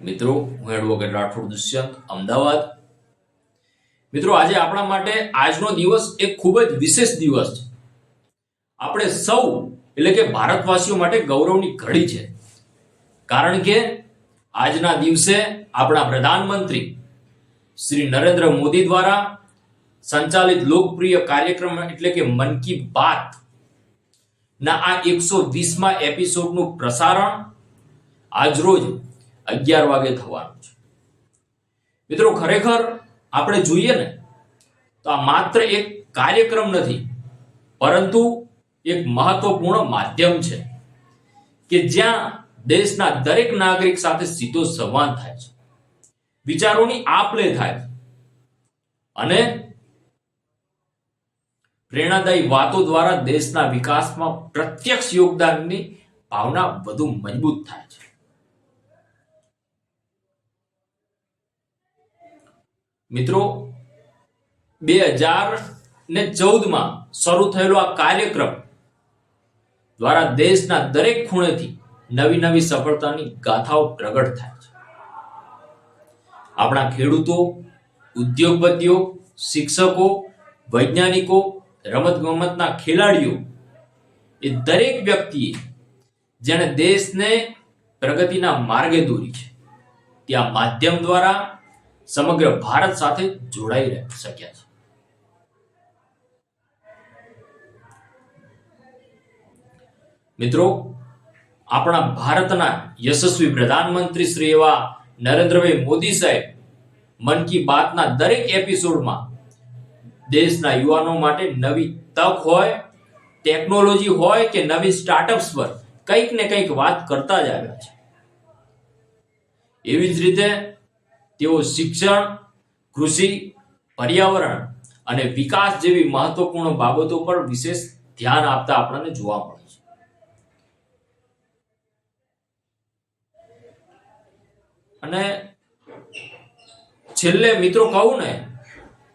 મિત્રો, હું એડવોકેટ રાઠોડ દુષ્યંત, અમદાવાદ. મિત્રો, આજે આપણા માટે આજનો દિવસ એક ખૂબ જ વિશેષ દિવસ છે. આપણે સૌ, એટલે કે ભારતવાસીઓ માટે ગૌરવની ઘડી છે. કારણ કે આજના દિવસે આપણા પ્રધાનમંત્રી શ્રી નરેન્દ્ર મોદી દ્વારા સંચાલિત લોકપ્રિય કાર્યક્રમ, એટલે કે મન કી બાત ના આ એકસો વીસમાં એપિસોડનું પ્રસારણ આજરોજ અગિયાર વાગે થવાનું છે. મિત્રો, ખરેખર આપણે જોઈએ ને, તો આ માત્ર એક કાર્યક્રમ નથી, પરંતુ એક મહત્વપૂર્ણ માધ્યમ છે કે જ્યાં દેશના દરેક નાગરિક સાથે સીધો સંવાદ થાય છે. વિચારોની આપ લે થાય અને પ્રેરણાદાયી વાતો દ્વારા દેશના વિકાસમાં પ્રત્યક્ષ યોગદાનની ભાવના વધુ મજબૂત થાય છે. મિત્રો, બે હજાર ને ચૌદમાં શરૂ થયેલો આ કાર્યક્રમ દ્વારા દેશના દરેક ખૂણેથી નવી નવી સફળતાની ગાથાઓ પ્રગટ થાય છે. આપણા ખેડૂતો, ઉદ્યોગપતિઓ, શિક્ષકો, વૈજ્ઞાનિકો, રમતગમતના ખેલાડીઓ એ દરેક વ્યક્તિએ જેણે દેશને પ્રગતિના માર્ગે દોરી છે ત્યાં માધ્યમ દ્વારા સમગ્ર ભારત સાથે જોડાઈ શક્યા છે. મિત્રો, આપણા ભારતના યશસ્વી પ્રધાનમંત્રી શ્રી એવા નરેન્દ્રભાઈ મોદી સાહેબ મન કી બાતના દરેક એપિસોડમાં દેશના યુવાનો માટે નવી તક હોય, ટેકનોલોજી હોય કે નવી સ્ટાર્ટઅપ્સ પર કંઈક ને કંઈક વાત કરતા જ આવ્યા છે. એવી જ રીતે તેઓ શિક્ષણ, કૃષિ, પર્યાવરણ અને વિકાસ જેવી મહત્વપૂર્ણ બાબતો પર વિશેષ ધ્યાન આપતા આપણને જોવા મળે છે. અને છેલ્લે મિત્રો કહું ને,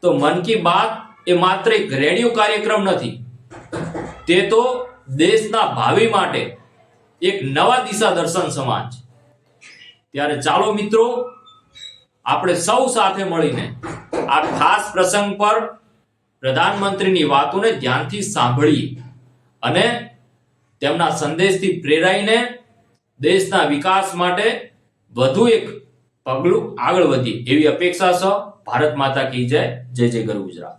તો મન કી બાત એ માત્ર એક રેડિયો કાર્યક્રમ નથી. તે તો દેશના ભાવિ માટે એક નવા દિશા દર્શન સમાન છે. ત્યારે ચાલો મિત્રો આપણે સૌ સાથે મળીને આ ખાસ પ્રસંગ પર પ્રધાનમંત્રીની વાતોને ધ્યાનથી સાંભળીએ અને તેમના સંદેશથી પ્રેરાઈને દેશના વિકાસ માટે વધુ એક પગલું આગળ વધીએ. એવી અપેક્ષા સહ ભારત માતા કી જય. જય જય ગરુ ગુજરાત.